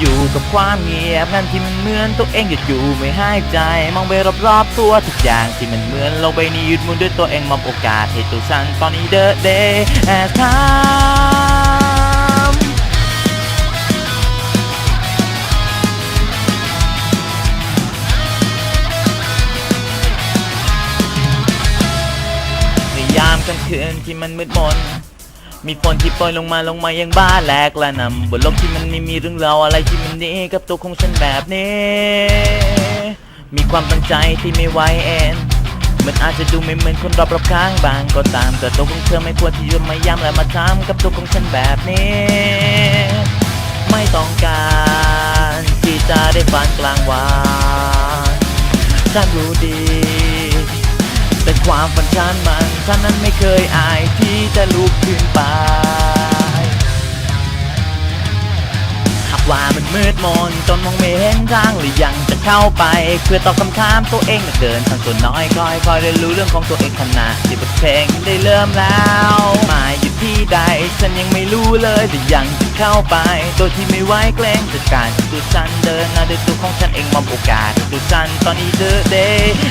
อยู่กับความเงียบนั่นที่มันเหมือนตัวเองหยุดอยู่ไม่หายใจ มองไปรอบๆตัวทุกอย่างที่มันเหมือนโลกใบนี้หยุดมุนด้วยตัวเองมอบโอกาสให้ตัวฉันตอนนี้ the day has come ในยามกลางคืนที่มันมืดมน มีฝนที่โปรยลงมาลงมายังบ้าแหลกและนำบนโลกที่มันไม่มีเรื่องราวอะไรที่มันดีกับตัวของฉันแบบนี้ มีความตั้งใจที่ไม่ไหวเอ็นมันอาจจะดูไม่เหมือนคนรอบรอบข้างบางก็ตาม แต่ตัวของเธอไม่ควรที่จะมาย้ำและมาทำกับตัวของฉันแบบนี้ ไม่ต้องการที่จะได้ฝันกลางวันฉันรู้ดี ความฝันฉันมันฉันนั้นไม่เคยอายที่จะลุกขึ้นไป หากว่ามันมืดมนจนมองไม่เห็นทางหรือยังจะเข้าไป เพื่อตอบคำถามตัวเองและเดินทางตัวน้อยคอยคอยเรียนรู้เรื่องของตัวเองขณะที่บทเพลงได้เริ่มแล้วมาอยู่ที่ใดฉันยังไม่รู้เลยแต่ยังจะเข้าไป โดยที่ไม่ไหวเกรงจากการตัวฉันเดินหน้าด้วยตัวของฉันเองมอบโอกาสตัวฉันตอนนี้ the day has come